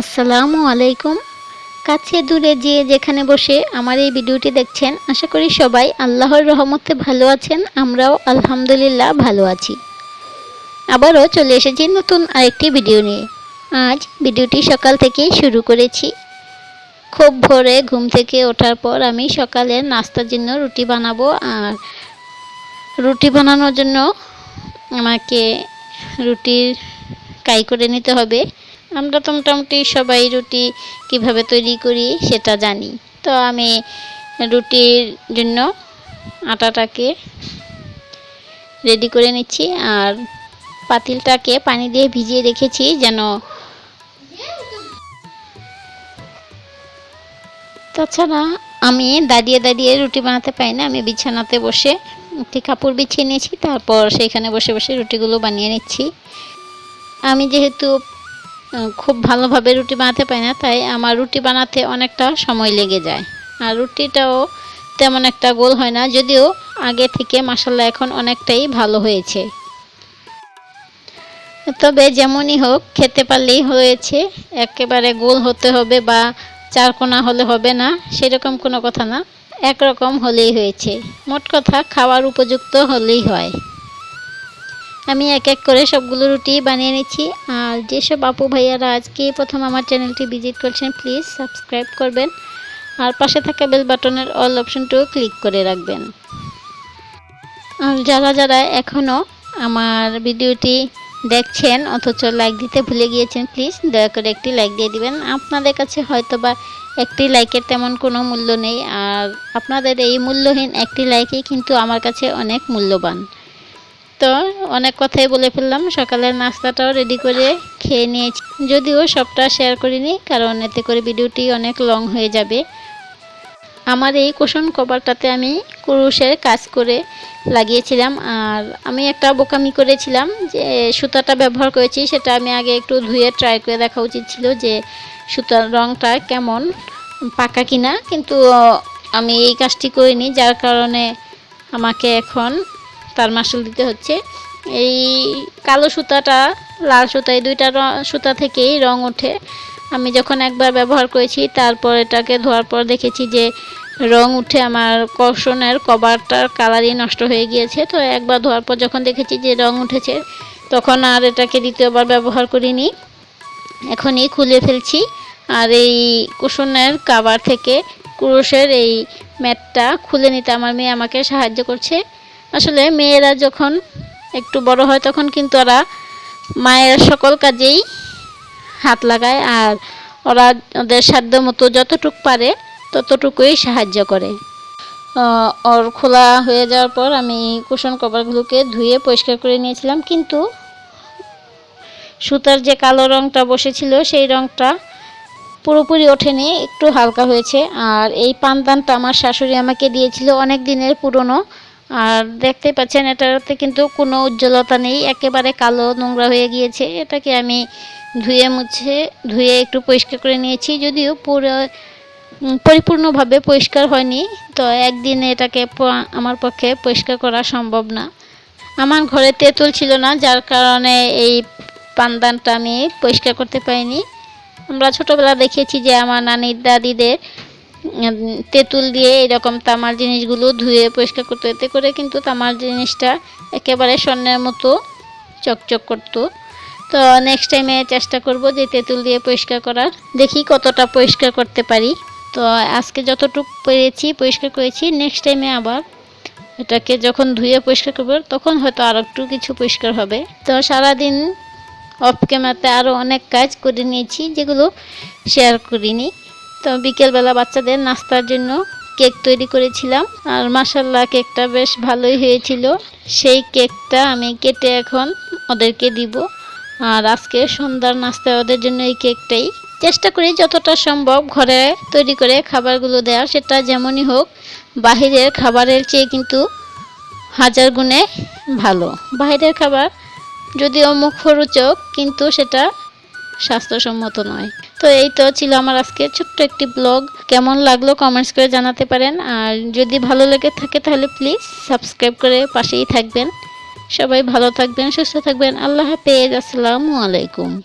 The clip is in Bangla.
আসসালামু আলাইকুম। কাছে দূরে যে যেখানে বসে আমার এই ভিডিওটি দেখছেন, আশা করি সবাই আল্লাহর রহমতে ভালো আছেন, আমরাও আলহামদুলিল্লাহ ভালো আছি। আবারও চলে এসেছি নতুন আরেকটি ভিডিও নিয়ে। আজ ভিডিওটি সকাল থেকেই শুরু করেছি। খুব ভোরে ঘুম থেকে ওঠার পর আমি সকালে নাস্তার জন্য রুটি বানাবো আর রুটি বানানোর জন্য আমাকে রুটির কাই করে নিতে হবে। আমরা তো মোটামুটি সবাই রুটি কীভাবে তৈরি করি সেটা জানি। তো আমি রুটির জন্য আটাটাকে রেডি করে নিচ্ছি আর পাতিলটাকে পানি দিয়ে ভিজিয়ে রেখেছি যেন তাছাড়া আমি দাঁড়িয়ে দাঁড়িয়ে রুটি বানাতে পারি না, আমি বিছানাতে বসে একটি কাপড় বিছিয়ে নিয়েছি, তারপর সেখানে বসে বসে রুটিগুলো বানিয়ে নিচ্ছি। আমি যেহেতু খুব ভালোভাবে রুটি বানাতে পারি না, তাই আমার রুটি বানাতে অনেকটা সময় লেগে যায়। আর রুটিটাও তেমন একটা গোল হয় না, যদিও আগে থেকে মাসাল্লাহ এখন অনেকটাই ভালো হয়েছে। তবে যেমনই হোক, খেতে পারলেই হয়েছে, একেবারে গোল হতে হবে বা চারকোনা হলে হবে না, সেরকম কোনো কথা না, একরকম হলেই হয়েছে। মোট কথা, খাওয়ার উপযুক্ত হলেই হয়। আমি এক এক করে সবগুলো রুটি বানিয়ে নিচ্ছি। আর যেসব আপু ভাইয়ারা আজকে প্রথম আমার চ্যানেলটি ভিজিট করছেন, প্লিজ সাবস্ক্রাইব করবেন। আর পাশে থাকা বেল বাটনের অল অপশনটিও ক্লিক করে রাখবেন। আর যারা যারা এখনও আমার ভিডিওটি দেখছেন, অথচ লাইক দিতে ভুলে গিয়েছেন প্লিজ দয়া করে একটি লাইক দিয়ে দিবেন। আপনাদের কাছে হয়তো বা একটি লাইকের তেমন কোনো মূল্য নেই। আর আপনাদের এই মূল্যহীন একটি লাইকই কিন্তু আমার কাছে অনেক মূল্যবান। তো অনেক কথাই বলে ফেললাম। সকালের নাস্তাটাও রেডি করে খেয়ে নিয়েছি। যদিও সবটা শেয়ার করিনি, কারণ এতে করে ভিডিওটি অনেক লং হয়ে যাবে। আমার এই কুশন কভারটাতে আমি কুরুশের কাজ করে লাগিয়েছিলাম। আর আমি একটা বোকামি করেছিলাম যে সুতাটা ব্যবহার করেছি, সেটা আমি আগে একটু ধুয়ে ট্রাই করে দেখা উচিত ছিল যে সুতার রঙটা কেমন, পাকা কিনা। কিন্তু আমি এই কাজটি করিনি, যার কারণে আমাকে এখন তার মাসুল দিতে হচ্ছে। এই কালো সুতাটা, লাল সুতা, এই দুইটা সুতা থেকেই রং ওঠে। আমি যখন একবার ব্যবহার করেছি, তারপর এটাকে ধোয়ার পর দেখেছি যে রং উঠে আমার কর্ষণের কভারটার কালারই নষ্ট হয়ে গিয়েছে। তো একবার ধোয়ার পর যখন দেখেছি যে রং উঠেছে, তখন আর এটাকে দ্বিতীয়বার ব্যবহার করিনি। এখনই খুলে ফেলছি। আর এই কুশনের কাভার থেকে কুরুশের এই ম্যাটটা খুলে নিতে আমার মেয়ে আমাকে সাহায্য করছে। আসলে মেয়েরা যখন একটু বড় হয়, তখন কিন্তু ওরা মায়ের সকল কাজেই হাত লাগায় আর ওরা ওদের সাধ্য মতো যতটুক পারে ততটুকুই সাহায্য করে। ওর খোলা হয়ে যাওয়ার পর আমি কুশন কভারগুলোকে ধুয়ে পরিষ্কার করে নিয়েছিলাম, কিন্তু সুতার যে কালো রঙটা বসেছিল, সেই রঙটা পুরোপুরি ওঠেনি, একটু হালকা হয়েছে। আর এই পানদানটা আমার শাশুড়ি আমাকে দিয়েছিল অনেক দিনের পুরনো আর দেখতে পাচ্ছেন, এটাতে কিন্তু কোনো উজ্জ্বলতা নেই, একেবারে কালো নোংরা হয়ে গিয়েছে। এটাকে আমি ধুয়ে মুছে, ধুয়ে একটু পরিষ্কার করে নিয়েছি, যদিও পুরো পরিপূর্ণভাবে পরিষ্কার হয়নি। তো একদিনে এটাকে আমার পক্ষে পরিষ্কার করা সম্ভব না। আমার ঘরে তেঁতুল ছিল না, যার কারণে এই পানদানটা আমি পরিষ্কার করতে পারিনি। আমরা ছোটবেলা দেখেছি যে আমার নানির দাদিদের তেঁতুল দিয়ে এরকম তামার জিনিসগুলো ধুয়ে পরিষ্কার করতে। এতে করে কিন্তু তামার জিনিসটা একেবারে স্বর্ণের মতো চকচক করতো। তো নেক্সট টাইমে চেষ্টা করব যে তেঁতুল দিয়ে পরিষ্কার করার। দেখি কতটা পরিষ্কার করতে পারি। তো আজকে যতটুকু পেরেছি, পরিষ্কার করেছি। নেক্সট টাইমে আবার এটাকে যখন ধুয়ে পরিষ্কার করব, তখন হয়তো আর একটু কিছু পরিষ্কার হবে। তো সারাদিন অফ ক্যামেরাতে আরও অনেক কাজ করে নিয়েছি, যেগুলো শেয়ার করিনি। তো বিকেলবেলা বাচ্চাদের নাস্তার জন্য কেক তৈরি করেছিলাম। আর মাসাল্লাহ কেকটা বেশ ভালোই হয়েছিল। সেই কেকটা আমি কেটে এখন ওদেরকে দিব। আর আজকে সন্ধ্যার নাস্তায় ওদের জন্য এই কেকটাই। চেষ্টা করি যতটা সম্ভব ঘরে তৈরি করে খাবারগুলো দেওয়ার সেটা যেমনই হোক, বাহিরের খাবারের চেয়ে কিন্তু হাজার গুণে ভালো। বাইরের খাবার যদিও মুখরোচক, কিন্তু সেটা স্বাস্থ্যসম্মত নয়। তো এই তো ছিল আমার আজকে ছোট্ট একটি ব্লগ। কেমন লাগল কমেন্টস করে জানাতে পারেন। আর যদি ভালো লেগে থাকে তাহলে প্লিজ সাবস্ক্রাইব করে পাশেই থাকবেন। সবাই ভালো থাকবেন, সুস্থ থাকবেন। আল্লাহ হাফেজ। আসসালামু আলাইকুম।